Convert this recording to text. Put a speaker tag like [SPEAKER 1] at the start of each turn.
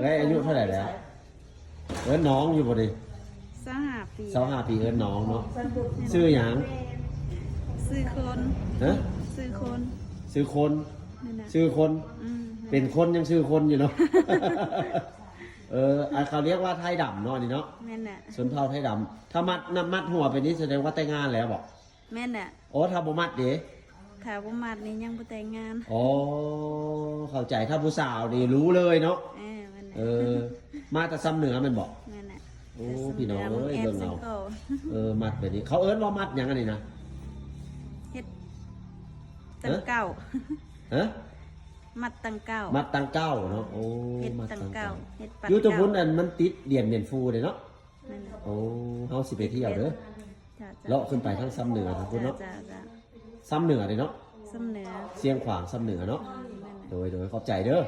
[SPEAKER 1] แล้วอายุเท่าไหร่แล้ว เอิ้นน้องอยู่บ่ดิ
[SPEAKER 2] สหาปี
[SPEAKER 1] สาวห้าปีเอิ้นน้องเนาะชื่อหยัง
[SPEAKER 2] ซื้อคน
[SPEAKER 1] ฮะ
[SPEAKER 2] ซื้อคน
[SPEAKER 1] ชื่อคน
[SPEAKER 2] นั่นน่ะ
[SPEAKER 1] ชื่อคน
[SPEAKER 2] อืม
[SPEAKER 1] เป็นคนยังชื่อคนอยู่เนาะ เอออันเขาเรียกว่าไทยดำเนาะนี่เนาะ
[SPEAKER 2] แม่นน่ะ
[SPEAKER 1] ชนเผ่าไทยดำถ้ามัดนำมัดหัวไปนี้แสดงว่าแต่งงานแล้วบอก
[SPEAKER 2] แม่นน่ะ
[SPEAKER 1] โอ้ถ้าบ่มัดเด้
[SPEAKER 2] ถ้าบ่มาดนี่ยังบ่แต่งงาน
[SPEAKER 1] อ๋อเข้าใจถ้าผู้สาวนี่รู้เลยเนาะ
[SPEAKER 2] เออแม่นน่ะ
[SPEAKER 1] เออ มาแต่ซ้ำเหนือแมันบอก
[SPEAKER 2] แม่นน่ะ
[SPEAKER 1] โอ้พี่น้องเอ้ย
[SPEAKER 2] แอ
[SPEAKER 1] เบิ่
[SPEAKER 2] บ
[SPEAKER 1] ง
[SPEAKER 2] ซึ่
[SPEAKER 1] เอา
[SPEAKER 2] งเขา
[SPEAKER 1] เออมัดแบบนี้ เขาเอิ้นว่ามัดหยังอันนี้นะ
[SPEAKER 2] เฮ็ดตังเก้า
[SPEAKER 1] ฮะ
[SPEAKER 2] มัดตังเก้า
[SPEAKER 1] มัดตังเก้าเนาะโอ้
[SPEAKER 2] เฮ็ด
[SPEAKER 1] มัด
[SPEAKER 2] ตัง
[SPEAKER 1] ตัง
[SPEAKER 2] เก้า
[SPEAKER 1] เก้า
[SPEAKER 2] เฮ็ดปัด
[SPEAKER 1] อยูทูบ
[SPEAKER 2] เก้า
[SPEAKER 1] พุ่นอันมันติดเดียนเดียนฟูเลยเนาะ
[SPEAKER 2] แม่นน่ะ
[SPEAKER 1] โอ้เฮาสิไปเที่ยวเด้อ
[SPEAKER 2] จ้าจ้า
[SPEAKER 1] เลาะขึ้นไปทางซ้ำเหนือทางพุ่น
[SPEAKER 2] จ้า
[SPEAKER 1] เนาะ
[SPEAKER 2] จ้าจ้า
[SPEAKER 1] ซ้ำเหนือเลยเนาะ
[SPEAKER 2] สำเหนือ
[SPEAKER 1] เสียงขวางซ้ำเหนือเนาะ
[SPEAKER 2] แม่นน่ะ
[SPEAKER 1] โดยโดยขอบใจเด้อ
[SPEAKER 2] จ